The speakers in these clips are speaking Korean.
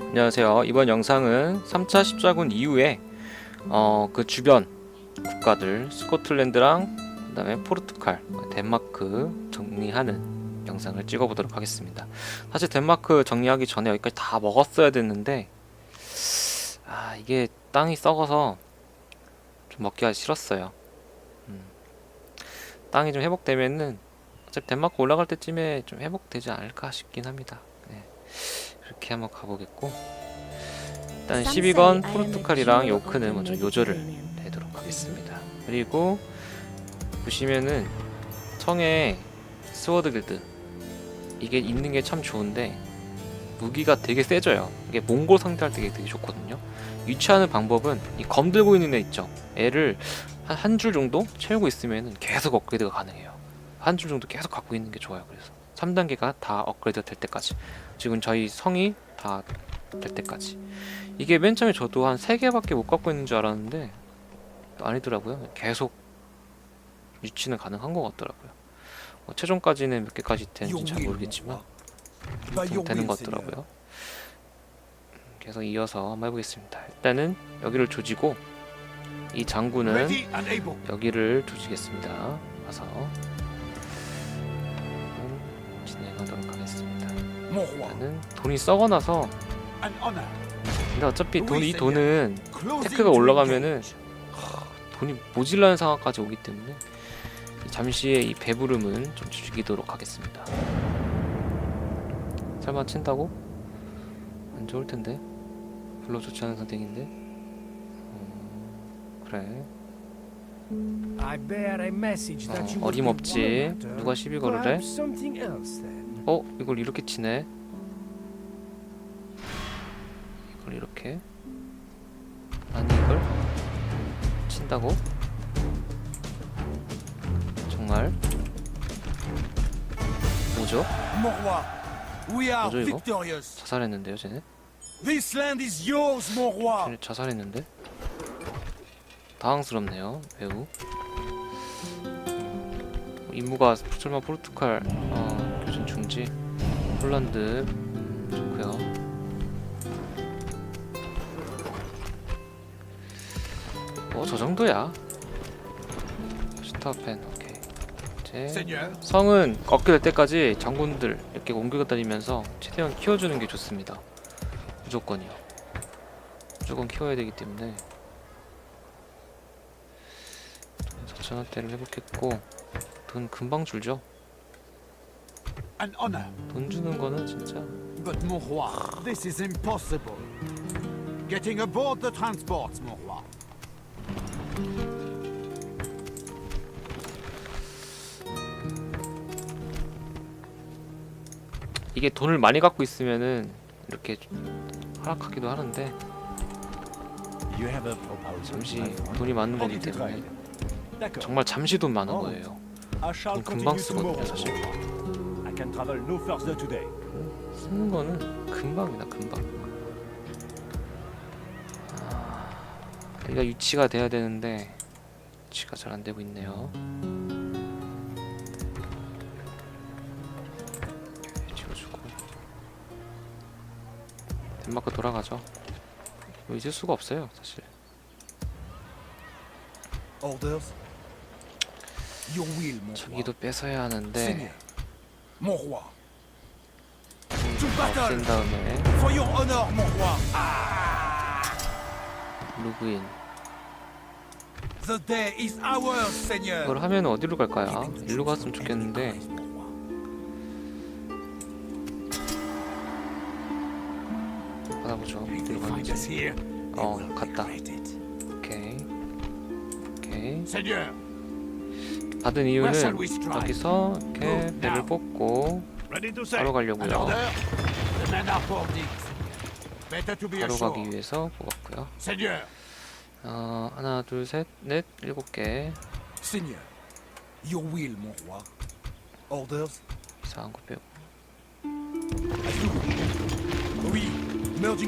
안녕하세요. 이번 영상은 3차 십자군 이후에 어, 그 주변 국가들 스코틀랜드랑 그 다음에 포르투갈, 덴마크 정리하는 영상을 찍어보도록 하겠습니다. 사실 덴마크 정리하기 전에 여기까지 다 먹었어야 됐는데 아 이게 땅이 썩어서 좀 먹기가 싫었어요. 음. 땅이 좀 회복되면은 어차피 덴마크 올라갈 때쯤에 좀 회복되지 않을까 싶긴 합니다. 네. 그렇게 한번 가보겠고 일단 12건 포르투갈이랑 요크는 먼저 요절을 내도록 하겠습니다. 그리고 보시면은 성에 스워드 길드 이게 있는 게 참 좋은데 무기가 되게 세져요. 이게 몽골 상대할 때 되게 좋거든요. 유치하는 방법은 이 검 들고 있는 애 있죠. 애를 한 한 줄 정도 채우고 있으면은 계속 업그레이드가 가능해요. 한 줄 정도 계속 갖고 있는 게 좋아요. 그래서 3단계가 다 업그레이드가 될 때까지 지금 저희 성이 다 될 때까지 이게 맨 처음에 저도 한 3개밖에 못 갖고 있는 줄 알았는데 아니더라고요. 계속 유치는 가능한 것 같더라고요. 뭐 최종까지는 몇 개까지 되는지 잘 모르겠지만 좀 되는 것 같더라고요. 음, 계속 이어서 한번 해보겠습니다. 일단은 여기를 조지고 이 장군은. 여기를 조지겠습니다. 음, 진행하도록 하겠습니다. Mon roi, 일단은 돈이 썩어나서. 근데 어차피 돈, 이 Oui, 돈은 테크가 올라가면은. 돈이 모질라는 상황까지 오기 때문에 이 잠시의 이 배부름은 좀 죽이도록 하겠습니다. 설마 친다고? 안 좋을 텐데. 별로 좋지 않은 선택인데. 음, 그래. 어, 어림없지. 누가 시비 걸으래? Perhaps something else then. 어? 이걸 이렇게 치네. 이걸 이렇게. 아니 이걸 친다고? 정말? 뭐죠? Mon roi, we are 뭐죠, 이거? victorious. 자살했는데요, 쟤네? This land is yours, mon roi. 쟤네 자살했는데? 당황스럽네요, 매우. 음, 임무가 설마 포르투갈 어, 교전 중지, 폴란드 음, 좋고요. 뭐저 정도야. 슈타펜 오케이. 이제 Seigneur, 성은 꺾게 될 때까지 장군들 이렇게 옮겨 다니면서 최대한 키워주는 게 좋습니다. 무조건이요. 무조건 키워야 되기 때문에 저천원대를 해보겠고 돈 금방 줄죠. 돈 주는 거는 진짜 But mon roi, this is impossible. Getting aboard the transports, mon roi. 이게 돈을 많이 갖고 있으면은 이렇게 하락하기도 하는데 You have a proposal, 잠시? 돈이 많은 거기 때문에. 정말 잠시 돈 많은 어. 거예요. I shall 돈 금방 쓰거든요. 사실. I can travel no further today. 쓰는 거는 금방이다 금방 아, 여기가 유치가 돼야 되는데 유치가 잘 안 되고 있네요 지워주고 덴마크 돌아가죠 뭐 잊을 수가 없어요 사실 저기도 뺏어야 하는데 없앤 다음에 Seigneur. 이걸 하면 어디로 갈까요? 일로 갔으면 좋겠는데 받아보죠 us 가는지. 어 갔다 오케이 오케이 받은 이유는? 여기서 이렇게 배를 뽑고 바로 가려고요 바로 가기. 위해서 뽑았고요 어 하나 둘 셋 넷 일곱 개 your will, mon roi. Orders? 이상한 거 빼고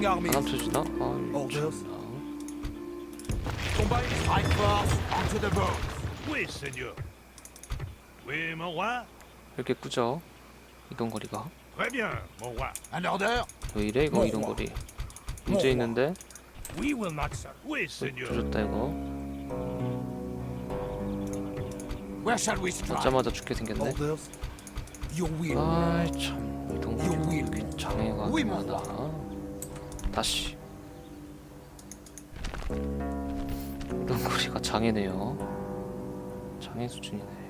안. 합쳐주나? 아? 미쳤나. Combine strike force onto the boat. Oui, Seigneur. Oui, mon roi. 이렇게 꾸죠 이동 거리가 Très bien, mon roi. An order? 왜 이래 이거 이동거리 문제 있는데 We will not serve. Oui, seigneur. 조졌다 이거 Where shall we strike? 맞자마자 죽게 생겼네 Orders. Your will. 아참 이동거리 Your will. 이렇게 장애가 많아 다시 이동거리가 장애네요 장애 수준이네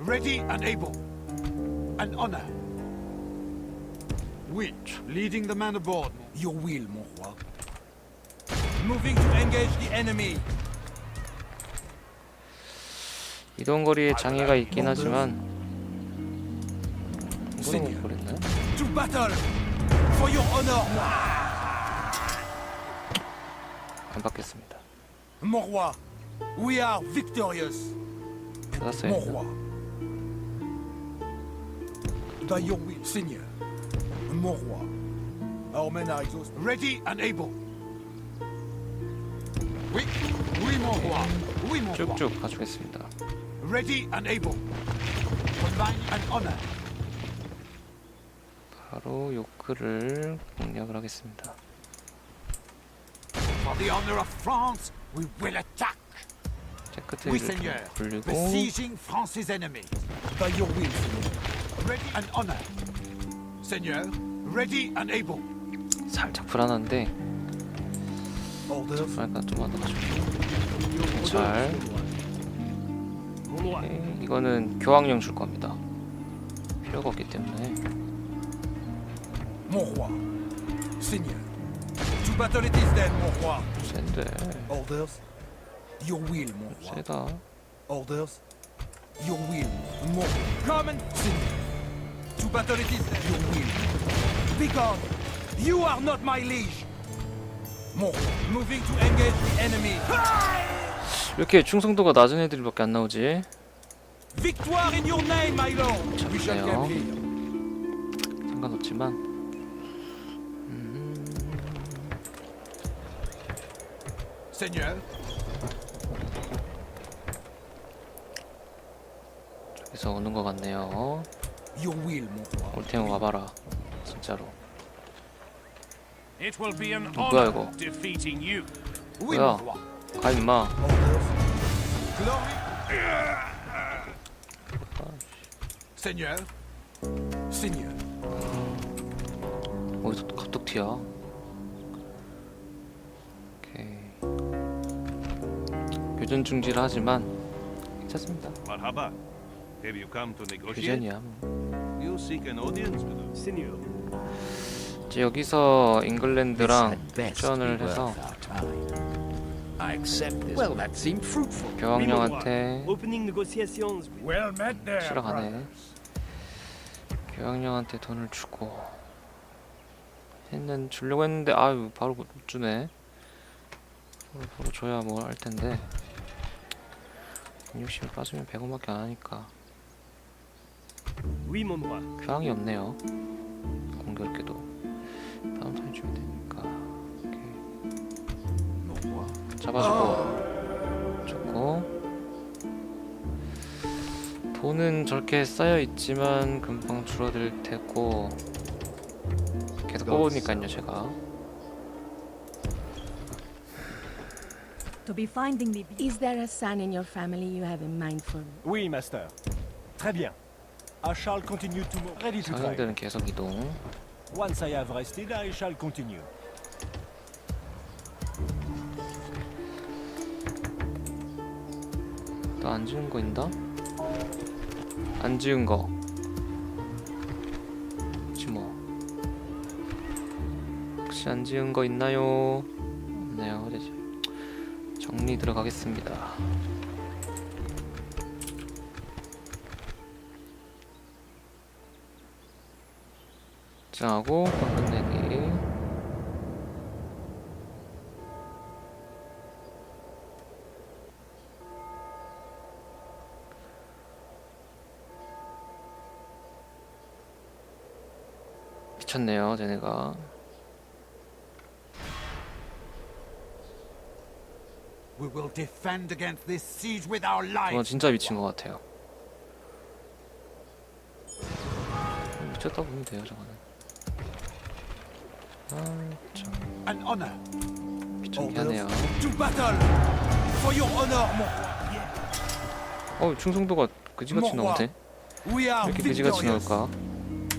Ready and able. An honor. Which, leading the man aboard. Your will, mon roi. Moving to engage the enemy. 이동 거리에 장애가 있긴 하지만 이거는 못 버렸네 To battle. For your honor. 안 받겠습니다 Mon roi. We are victorious. 받았어요 Mon roi. By your will, Seigneur. Mon roi. Our men are exhausted. Ready and able. Oui, oui, mon roi. Oui, mon roi. 쭉쭉 가주겠습니다 Ready and able. Combine an honor. 바로 요크를 공략을 하겠습니다 For the honor of France, we will attack. Oui, 체크트리를 seigneur. 좀 굴리고 Besieging France's enemies. By your will, Seigneur. Ready and honor. Seigneur, ready and able. 살짝 불안한데. 그러니까 좀 받아가지고 잘 Mon roi. 오케이. 이거는 교황령 줄 겁니다 필요가 없기 때문에 Mon roi. Seigneur. To battle it is then, mon roi. 센데 Orders. Your will, mon roi. 세다 Orders. Your will, mon roi. Come and Seigneur. To battle it is. Your will, Be gone. You are not my liege. mon roi. Moving to engage the enemy. 이렇게 충성도가 낮은 애들밖에 안 나오지 Victoire in your name, my lord. We shall camp here. 상관없지만 Seigneur, 여기서 오는 것 같네요 올테형 와봐라 진짜로 It will be an 뭐야 이거 honor defeating you. oui, 뭐야. 가 임마 Orders. Glory. Seigneur, Seigneur. 어디서 또 갑툭 튀야 오케이 교전 중지를 하지만 괜찮습니다 Marhaba. Have you come to negotiate? 교전이야 뭐. You seek an audience with us. Seigneur. 이제 여기서 잉글랜드랑 교전을 해서 I accept this. Well, that seemed fruitful. 교황령한테 Opening negotiations. Well met there. 치러 가네 교황령한테 돈을 주고 했는 주려고 했는데 아유 바로 못 주네 바로, 바로 줘야 뭐 할 텐데 160을 빠지면 100원밖에 안 하니까 Oui, mon roi. 교황이 없네요 공교롭게도 다음 턴에 주면 되니까 roi. 잡아주고 좋고 돈은 저렇게 쌓여 있지만 금방 줄어들 테고 계속 뽑으니까요 제가 To be finding me. Is there a son in your family you have in mind for me? Oui, master. Très bien. I shall continue tomorrow. Ready to train. 상인들은 계속 이동 Once I have rested, I shall continue. 또안 지은 거 있나? 안 지은 거 혹시 뭐 혹시 안 지은 거 있나요? 없네요 어디지 정리 들어가겠습니다 정하고 끝내기 미쳤네요 쟤네가 lives. 진짜 미친 것 같아요 미쳤다 보면 돼요 저거는 아 참 An honor. 귀찮게 하네요 To battle! For your honor, mon roi! 어 충성도가 그지같이 먹어봐. 나오네 We 왜 are 이렇게 그지같이 victorious! 나올까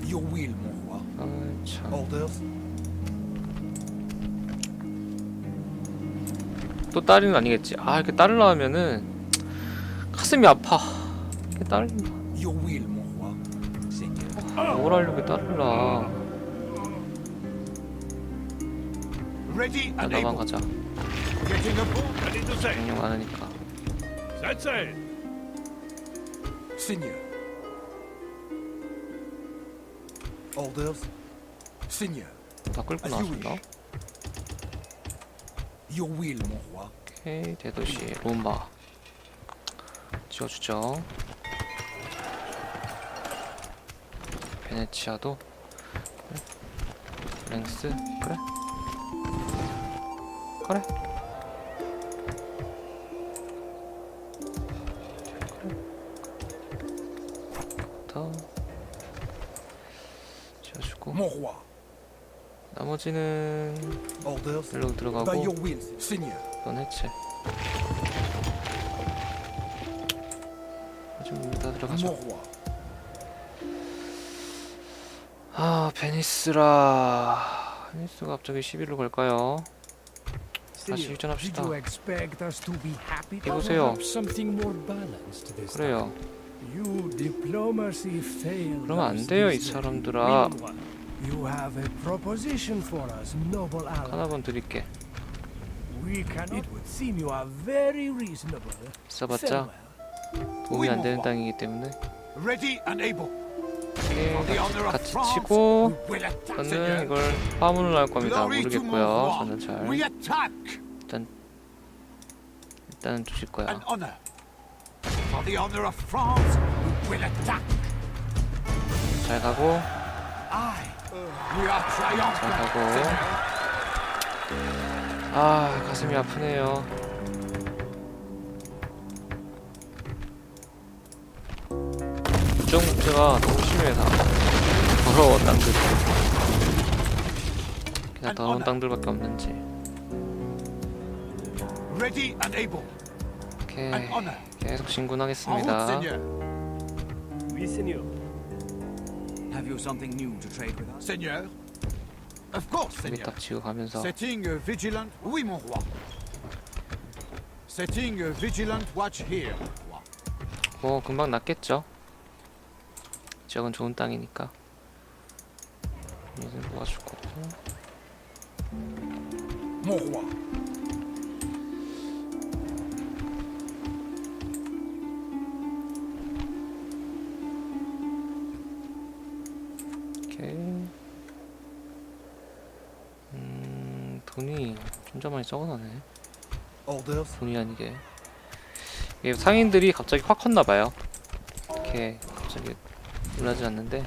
Your will, mon roi. 아 참 Orders? 또 딸은 아니겠지 아 이렇게 딸을 낳으면은 가슴이 아파 이렇게 딸을 Your will, mon roi. Seigneur. 뭘 하려고 딸을 낳아 Ready 나 and 나만 able. 가자 Getting aboard. Ready to sail. 명령 많으니까 Set sail. Seigneur. Orders? Seigneur. 다 끌고 나왔나? wish. Your will, mon roi. 오케이 대도시 로마 지어주죠 베네치아도 그래 랭스 그래 그래 더 지어주고 Mon roi. 나머지는 Orders? 일로 By 들어가고 your will, Seigneur. 넌 해체 좀 이따 들어가자 Mon roi. 아 베니스라 베니스가 갑자기 11로 갈까요? 다시 Did 휴전합시다 you expect us to be happy? 해보세요 Something more balanced this 그래요 You diplomacy failed. 그러면 안 돼요 이. 사람들아. 하나만 드릴게. 써봤자 도움이 안 되는 땅이기 때문에 Ready and able. 같이 치고. 저는. 이걸 화문을 할 겁니다 모르겠고요. 저는 잘 attack. 일단은 주실 거야. 잘 가고 잘. 가고 아 가슴이 아프네요 국정 문제가 너무 심해 다 더러워 땅들 그냥 더러운 땅들밖에 없는지 Ready and able. 오케이. 계속 진군하겠습니다 Seigneur. oui, Seigneur. Have you something new to trade with us? Seigneur. Of course, 여기 Seigneur. 딱 지고 가면서 Setting a vigilant. Oui, mon roi. Setting a vigilant watch here. 뭐 금방 낫겠죠 지역은 좋은 땅이니까 Mon roi. 오케이. 음, 돈이 진짜 많이 적어나네. 돈이 아니게. 이게 상인들이 갑자기 확 컸나봐요. 이렇게 갑자기 놀라지 않는데.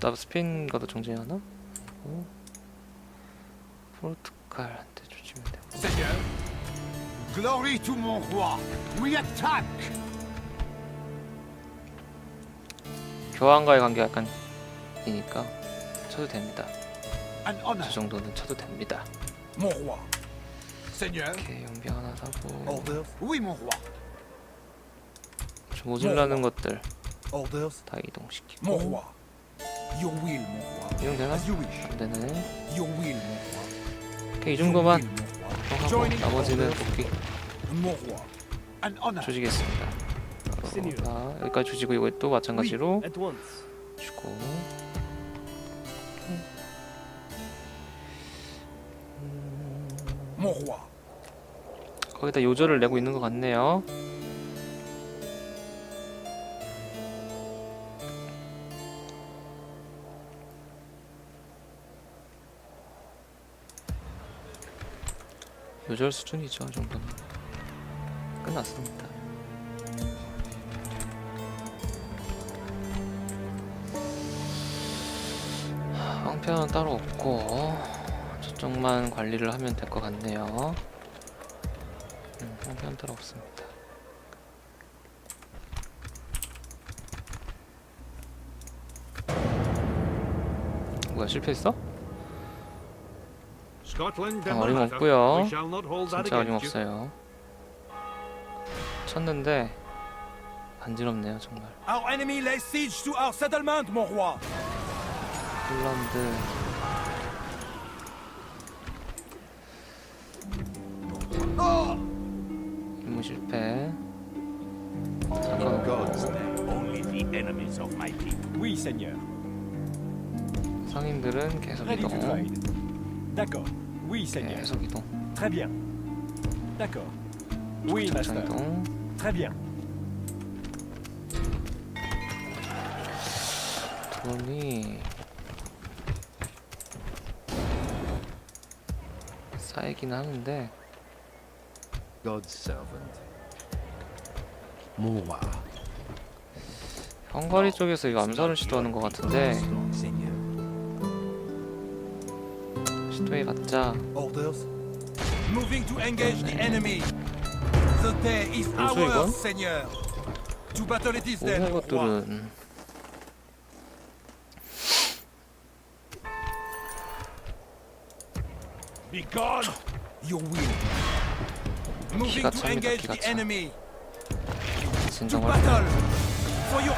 나 스페인과도 정쟁하나? 어? 포르투갈한테 조지면 되고. Seigneur. Glory to mon roi. We attack. 교황과의 관계 약간 이니까 쳐도 됩니다. An honor. 저 정도는 쳐도 됩니다. Mon roi. Seigneur. 이렇게 용병 하나 사고 Orders? Oui, mon roi. 좀 모질라는 것들 Orders? 다 이동시키고 Mon roi. Your will, mon roi. 이동되나? As you wish. 안 되네. Your will, mon. 오케이 이 정도만 roi. 하고 나머지는. 복귀 Mon roi. An honor. 조지겠습니다. 자, 여기까지 조지고 이것도 Oui, 마찬가지로 at once. 주고 Mon roi. 거기다 요절을 내고 있는 것 같네요. 요절 수준이죠, 이 정도는. 끝났습니다. 황폐는 따로 없고 저쪽만 관리를 하면 될 것 같네요. 음, 황폐는 따로 없습니다. 뭐야 실패했어? Scotland 아, never 어림없고요. matter. We shall not hold that 진짜. 어림없어요. 쳤는데 간지럽네요 정말. 폴란드 임무 실패. 상인들은 계속 이동. Oui, Seigneur. 계속 이동. Très bien. D'accord. Oui, 작전 Master. 이동. Très bien. 돈이 쌓이긴 하는데 God's servant. Roi. 헝가리 쪽에서 이거 암살을 시도하는 것 같은데 Seigneur. 시도해 봤자 Orders? Moving to engage the enemy. The day is ours, Seigneur. To battle it is then, roi. 것들은 Be gone! Your will. Moving to 찹니다, engage 기가 the 차. enemy. To 진정을 battle. For your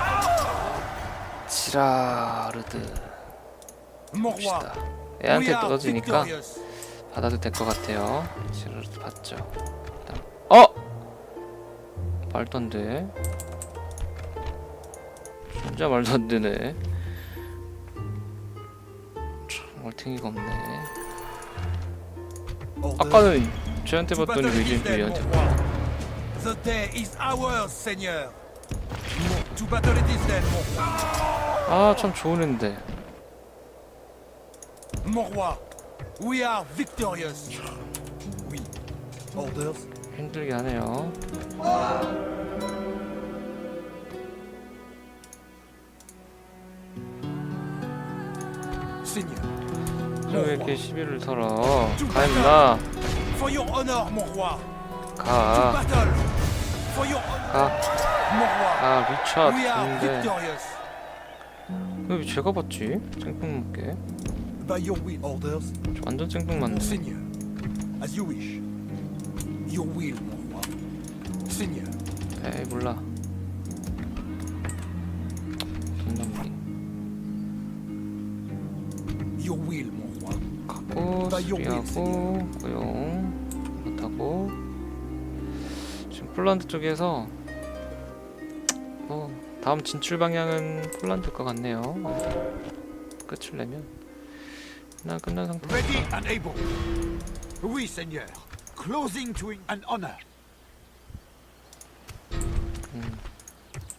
지라르드 mon roi. 봅시다. 애한테 떨어지니까. 받아도 될 것 같아요. 지라르드 받죠. 일단 어 말도 안 돼. 진짜 말도 안 되네. 참 얼탱이가 없네. 아까는 쟤한테 봤더니 왜 이제 얘한테 roi. The day is ours, Seigneur. To battle it is then. 아참 좋은 앤데 Mon roi. We are victorious. Oui. Orders? 힘들게 하네요. Seigneur. 왜 이렇게 시비를 털어? 가 임마 For your honor, mon roi. To 가. battle. For your honor, 가. mon roi. 아 리차드 We are 좋은데 victorious. 왜 제가 봤지? 쨍뽕 먹게 By your will. Orders? 완전 쨍뽕 맞네. As you wish. Your will, mon roi. Seigneur. 에이 몰라 돈 낭비 Your will, mon roi. 갖고 수리하고 고용 못하고 지금 폴란드 쪽에서 뭐 다음 진출 방향은 폴란드일 것 같네요 끝을 내면 나 끝난 상태 Ready and able. Oui, Seigneur. Closing to an honor.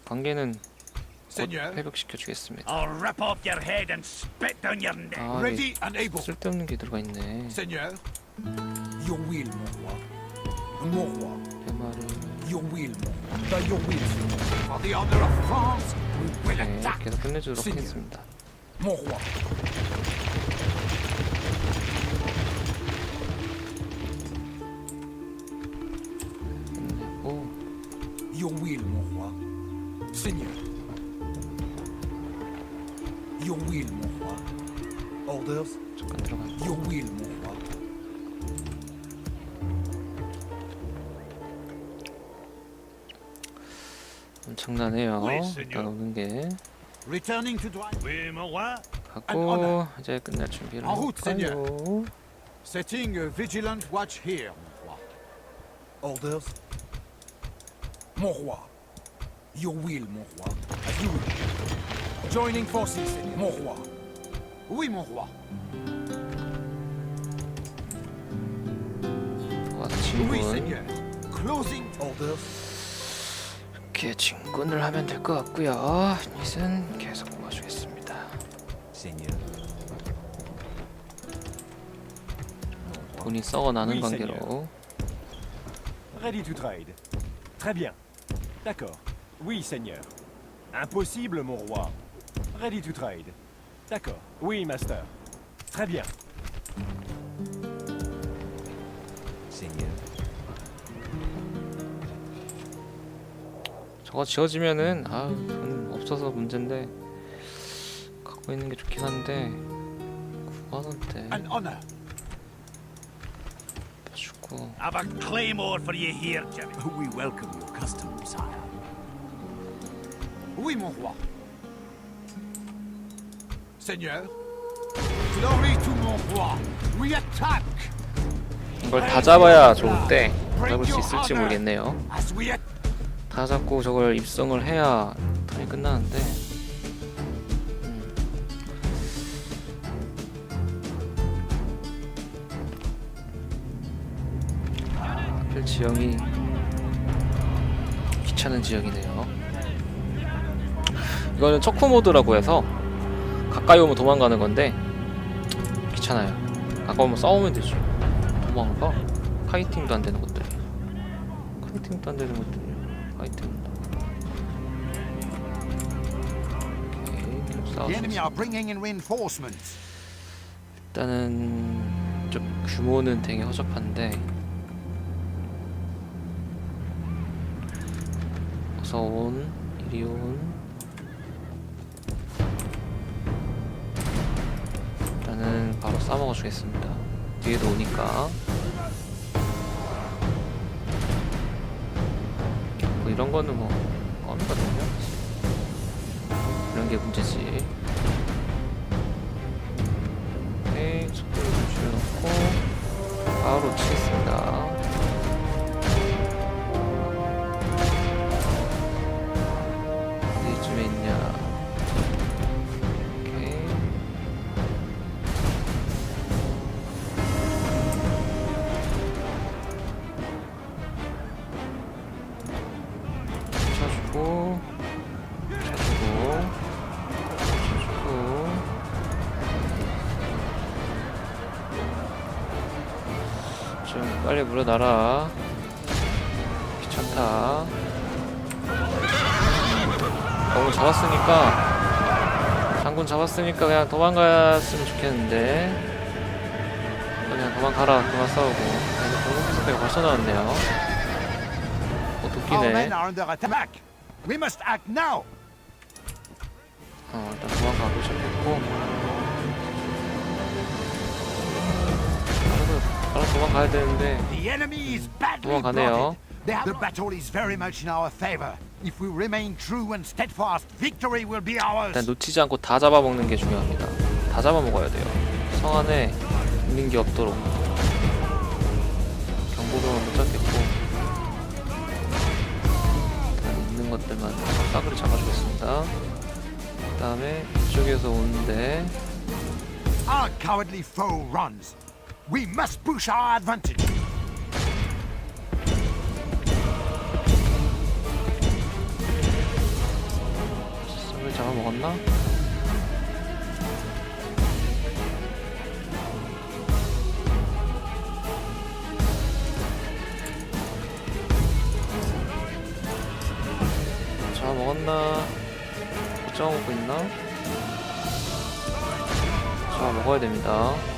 관계는 곧 Seigneur. 회복시켜 주겠습니다 I'll rip off your head and spit down your neck. 아 이게 Ready and able. 쓸데없는 게 들어가 있네 Seigneur. Your will, mon roi. Mon roi. 대마를 Your will, mon. By your will, Seigneur. For the honor of France, we will 네, attack. 계속 끝내주도록 신이요. 하겠습니다 Mon roi. Will, mon roi. Seigneur. Your will, mon roi. Orders? 잠깐 들어가 Your will, mon roi. 엄청나네요 네, 일단 오는 게 Returning to Dwight. Oui, mon roi. 하고 이제 끝날 준비를 En route, 할까요? Setting a vigilant watch here, mon roi. Orders? Mon roi. Your will, mon roi. As you wish. Joining forces. Mon roi. Oui, mon roi. 와서 Oui, Seigneur. Closing. Orders? 이렇게 진군을 하면 될 것 같고요 닛은 계속 모아주겠습니다 Seigneur. 돈이 썩어나는 관계로 Ready to trade. Très bien. D'accord. Oui, Seigneur. Impossible, mon roi. Ready to trade. D'accord. Oui, Master. Très bien. Seigneur. 저거 지어지면은 아돈 없어서 문제인데 갖고 있는 게 좋긴 한데 5만원대 An honor. 주고 Have a claymore for you here, Jimmy. We welcome your custom, sire. Oui, mon roi. Seigneur. Glory to mon roi. We attack. 이걸 다 잡아야 좋은데 잡을 수 있을지 모르겠네요 As we attack. 다 잡고 저걸 입성을 해야 턴이 끝나는데 지형이 귀찮은 지역이네요. 이거는 척후 모드라고 해서 가까이 오면 도망가는 건데 귀찮아요. 가까이 오면 싸우면 되죠. 도망가? 카이팅도 안 되는 것들이 카이팅도 안 되는 것들이 카이팅. 일단은 좀 규모는 되게 허접한데 어서 온 이리 온. 일단은 바로 싸먹어 주겠습니다. 뒤에도 오니까. 뭐 이런 거는 뭐 껌이거든요. 이런 게 문제지. 오케이 속도를 좀 줄여놓고 바로 치겠습니다 좀 빨리 물어놔라. 귀찮다. 너무 잡았으니까 장군 잡았으니까 그냥 도망갔으면 좋겠는데. 그냥 도망가라. 그만 싸우고. 아, 이거 공격 상태가 벌써 나왔네요. 어 도끼네. 어 일단 도망가고 시작했고 도망가야 되는데 The enemy is badly 도망가네요. blooded. The battle is very much in our favor. If we remain true and steadfast, victory will be ours. 일단 놓치지 않고 다 잡아먹는 게 중요합니다. 다 잡아먹어야 돼요. 성 안에 있는 게 없도록. 경보병은 못 잡겠고 일단 있는 것들만 싸그리 잡아주겠습니다. 그 다음에 이쪽에서 오는데 Our cowardly foe runs. We must push our advantage. 싹을 잡아먹었나? 잡아먹었나? 못 잡아먹고 있나? 잡아먹어야 됩니다.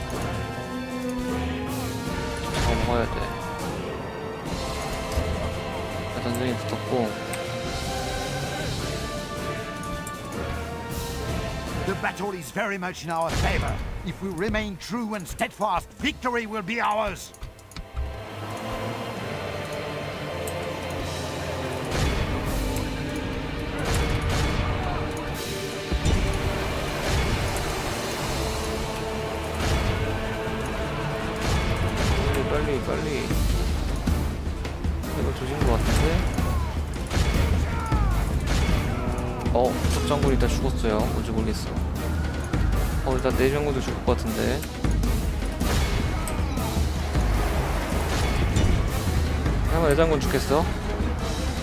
잡아먹어야 돼. 전쟁이 붙었고 The battle is very much in our favor. If we remain true and steadfast, victory will be ours. 조진 것 같은데? 어 적장군 일단 죽었어요. 뭔지 모르겠어. 어 일단 내장군도 죽을 것 같은데. 잠깐 내장군 죽겠어?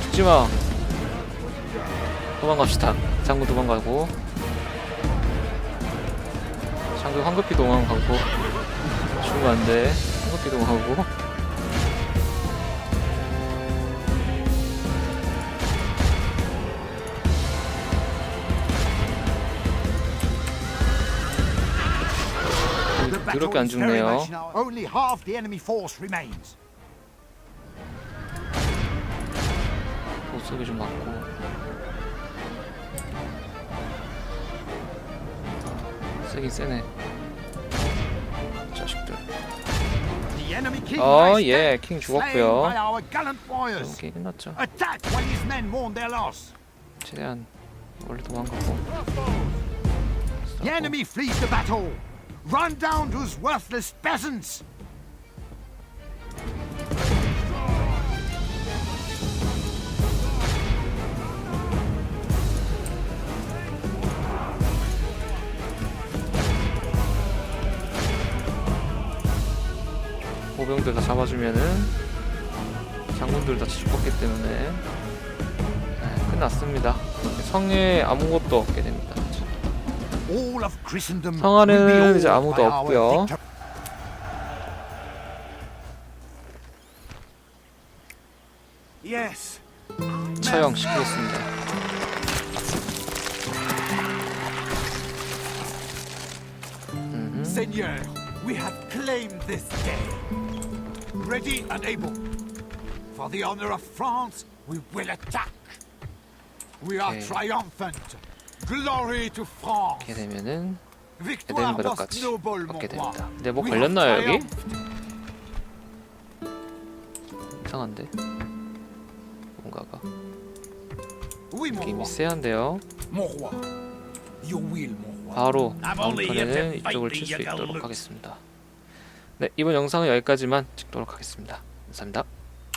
죽지마. 도망갑시다. 장군 도망가고. 장군 황급히 도망가고. 죽으면 안돼. 황급히 도망가고 The battle 더럽게 안 is very 죽네요 much in our Only half the enemy force remains. 보석이 좀 많고 세긴 세네 친구들. The enemy king 어, lies 예, dead, king slain by 죽었고요. our gallant warriors. 경기 끝났죠. Attack while his men mourn their loss. 최대한 원래 도망가고. The enemy flees the battle. Run down those worthless peasants. 보병들 다 잡아주면은 장군들 다 죽었기 때문에 네, 끝났습니다. 성에 아무것도 없게 됩니다. All of Christendom 성 안에는 will be awed 이제 아무도 by our 없고요. victor- Yes. 처형시키겠습니다. 음흠. Seigneur, we have claimed this day. Ready and able. For the honor of France, we will attack. We are Okay. triumphant. Glory to France. 이렇게 되면은 noble, 얻게. 됩니다. 근데 뭐 걸렸나요 여기? 이상한데 뭔가가 느낌이 roi. 바로 다음 턴에는 이쪽을 칠 수 있도록. 하겠습니다. 네 이번 영상은 여기까지만 찍도록 하겠습니다. 감사합니다.